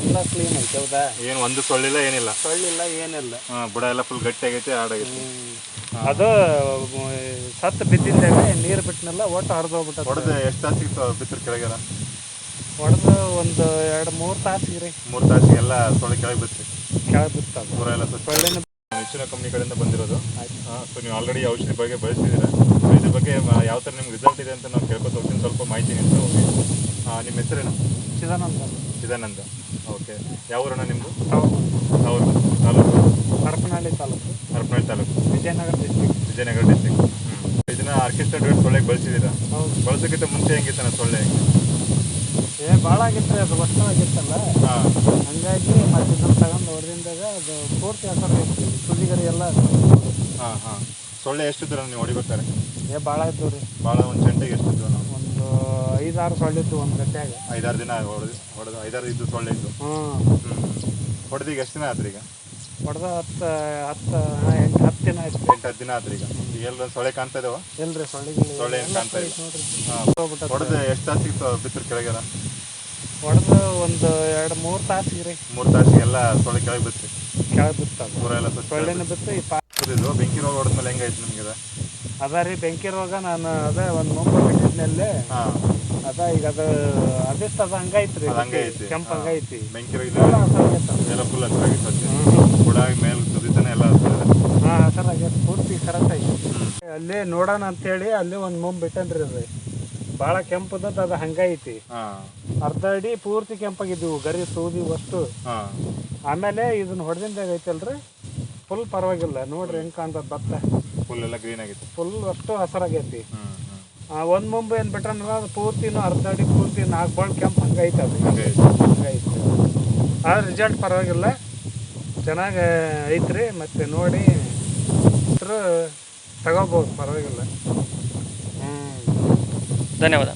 ಎಲ್ಲ ಕ್ಲೀನ್ ಐತೆ ಹೌದಾ? ಏನು ಒಂದು ಸೊಳ್ಳಿಲ್ಲ ಏನಿಲ್ಲ. ಸೊಳ್ಳಿಲ್ಲ ಏನಿಲ್ಲ. ಹಾಂ ಬುಡ ಎಲ್ಲ ಫುಲ್ ಗಟ್ಟಿ ಆಗೈತೆ ಹಾಡಾಗೈತೆ ಅದು ಸತ್ತು ಬಿದ್ದಿದ್ದೇವೆ ನೀರು ಬಿಟ್ಟನೆಲ್ಲ ಒಟ್ಟು ಹರಿದೋಗ್ಬಿಟ್ಟದ ಹೊಡೆದು ಎಷ್ಟು ತಾಸಿಗೆ ಬಿತ್ತರು ಕೆಳಗೆಲ್ಲ? ಹೊಡೆದು ಒಂದು ಎರಡು ಮೂರು ತಾಸಿಗೆ ರೀ. ಮೂರು ತಾಸಿಗೆಲ್ಲ ಸೊಳ್ಳೆ ಕೆಳಗೆ ಬಿತ್ತು ಕೆಳಗೆ ಬಿತ್ತದ. ಪೂರ ಎಲ್ಲ ಸ್ವಚ್ಛ ಹೆಚ್ಚಿನ ಕಂಪ್ನಿ ಕಡೆಯಿಂದ ಬಂದಿರೋದು. ಹಾಂ ಸೊ ನೀವು ಆಲ್ರೆಡಿ ಔಷಧಿ ಬಗ್ಗೆ ಬಳಸಿದ್ದೀರಾ ಸೊ ಇದ್ರ ಬಗ್ಗೆ ಯಾವ ಥರ ನಿಮ್ಗೆ ರಿಸಲ್ಟ್ ಇದೆ ಅಂತ ನಾವು ಕೇಳ್ಕೊತ ಹೋಗ್ತೀನಿ. ಸ್ವಲ್ಪ ಮಾಹಿತಿ ನಿಂತ ಹೋಗಿ ಹಾಂ ನಿಮ್ಮ ಹೆಸರೇನು? ಚಿದಾನಂದ. ಚಿದಾನಂದ. ಓಕೆ ಯಾವ ಊರಣ್ಣ ನಿಮ್ಮದು ಅವರು ತಾಲೂಕು? ಹರಪನಹಳ್ಳಿ ತಾಲೂಕು. ಹರಪನಹಳ್ಳಿ ತಾಲೂಕು. ವಿಜಯನಗರ ಡಿಸ್ಟಿಕ್ ವಿಜಯನಗರ ಡಿಸ್ಟಿಕ್ ಹ್ಞೂ ಇದನ್ನ ಆರ್ಕೆಸ್ಟ್ರಾ ಡೇಟ್ ಸೊಳ್ಳೆಗೆ ಬಳಸಿದ್ದೀರಾ? ಬಳಸೋಕ್ಕಿಂತ ಮುಂಚೆ ಹೆಂಗಿತ್ತ ಸೊಳ್ಳೆ? ಏ ಭಾಳ ಆಗಿತ್ತು ಅದು ವರ್ಷ ಆಗಿತ್ತಲ್ಲ ಹಾಂ. ಹಂಗಾಗಿ ಮತ್ತೆ ಇದನ್ನು ತಗೊಂಡು ಹೊಡೆದಿಂದಾಗ ಅದು ಪೂರ್ತಿ ಹೆಸರು ಸುಳ್ಳಿಗರಿ ಎಲ್ಲ ಹಾಂ ಹಾಂ. ಸೊಳ್ಳೆ ಎಷ್ಟಿದ್ರು ನೀವು ಹೊಡಿಬೇಕಾರೆ ಏ ಭಾಳ ಇತ್ತು ರೀ ಭಾಳ ಒಂದು ಗಂಟೆಗೆ ಎಷ್ಟಿದ್ವು ನಾವು ಒಂದು ಐದಾರು ಸೊಳ್ಳಿತ್ತು ಒಂದು ಗಂಟೆಗೆ. ಐದಾರು ದಿನ ಹೊಡೆದು ಹೊಡೆದು ಐದಾರು ಇದ್ದು ಸೊಳ್ಳೆ ಇದ್ದು? ಹ್ಞೂ ಹ್ಞೂ ಈಗ ಎಷ್ಟು ದಿನ ಆತ್ರಿ ಈಗ? ಹೊಡೆದು ಹತ್ತು ಹತ್ತು ಎಂಟು ಹತ್ತು ದಿನ ಆಯ್ತು. ಎಂಟು ಹತ್ತು ದಿನ ಆತ್ರಿ ಈಗ? ಎಲ್ಲ ಸೊಳ್ಳೆ ಕಾಣ್ತಾ ಇದಾವ? ಇಲ್ರಿ ಸೊಳ್ಳೆ ಸೊಳ್ಳೆ ಕಾಣ್ತಾ ಇದೆ ಹಾಂ. ಹೊಡೆದು ಎಷ್ಟು ತಾಸಿಗೆ ಬಿತ್ತರು ಕೆಳಗೆಲ್ಲ? ಹೊಡೆದು ಒಂದು ಎರಡು ಮೂರು ತಾಸಿಗೆ ರೀ ಮೂರು ತಾಸಿಗೆ ಎಲ್ಲ ಸೊಳ್ಳೆ ಕೆಳಗೆ ಬಿತ್ತು. ಕೆಳಗೆ ಬಿತ್ತು ಸ್ವಚ್ಛ ಸೊಳ್ಳಿನ ಬಿತ್ತು ಈ ಪಾ ಇದು ಬೆಂಕಿ ರೋಗ ಹೊಡೆದ್ಮೇಲೆ ಹೆಂಗಾಯ್ತು ನಿಮ್ಗೆ ಅದ ಅದ ರೀ ಬೆಂಕಿ ರೋಗ ನಾನು ಅದೇ ಒಂದು ಮುಂಬೈ ಬಿಟ್ಟಿದ್ಮೇಲೆ ಹಾಂ. ಅದ ಈಗ ಅದು ಅದಿಷ್ಟು ಅದು ಹಂಗಾಯ್ತು ರೀ. ಹಂಗೈತಿ ಕೆಂಪು. ಹಂಗೈತಿ ಬೆಂಕಿ ರೋಗ ಎಲ್ಲ ಫುಲ್ ಹಸಿರಾಗಿ ಸ್ವಚ್ಛ ಬುಡ ಮೇಲೆ ಕುದಿತಾನೆ ಎಲ್ಲ. ಹಾಂ ಹಸರಾಗೈತೆ ಪೂರ್ತಿ ಕರೆಕ್ಟ್ ಐತಿ ಹ್ಮ್. ಅಲ್ಲಿ ನೋಡೋಣ ಅಂತೇಳಿ ಅಲ್ಲಿ ಒಂದು ಮುಂಬ್ ಬಿಟ್ಟನ್ರಿ ಅದು. ಭಾಳ ಕೆಂಪದದ್ದು ಅದು ಹಂಗೈತಿ. ಐತಿ ಅರ್ಧ ಅಡಿ ಪೂರ್ತಿ ಕೆಂಪಾಗಿದ್ವು ಗರಿ ಸೂದಿ ಅಷ್ಟು ಆಮೇಲೆ ಇದನ್ನ ಹೊಡೆದಿಂದಾಗ ಐತಲ್ರಿ? ಫುಲ್ ಪರವಾಗಿಲ್ಲ. ನೋಡ್ರಿ ಹೆಂಗ್ ಕಾಣ್ತದ ಭತ್ತ. ಫುಲ್ ಎಲ್ಲ ಗ್ರೀನ್ ಆಗಿತ್ತು ಫುಲ್ ಅಷ್ಟು ಹಸರಾಗೈತಿ. ಒಂದ್ ಮುಂಬ ಏನು ಬಿಟ್ರನ್ರ ಅದು ಪೂರ್ತಿನೂ ಅರ್ಧ ಅಡಿ ಪೂರ್ತಿ ನಾಲ್ಕು ಬಾಳ್ ಕೆಂಪು ಹಂಗೈತೆ ಅದು. ಹಂಗೆ ಐತೆ. ಹಂಗೈತಿ. ಆ ರಿಸಲ್ಟ್ ಪರವಾಗಿಲ್ಲ. ಚೆನ್ನಾಗಿ ಐತ್ರಿ. ಮತ್ತೆ ನೋಡಿ ತಗೋಬೋದು ಪರವಾಗಿಲ್ಲ. ಹ್ಞೂ ಧನ್ಯವಾದ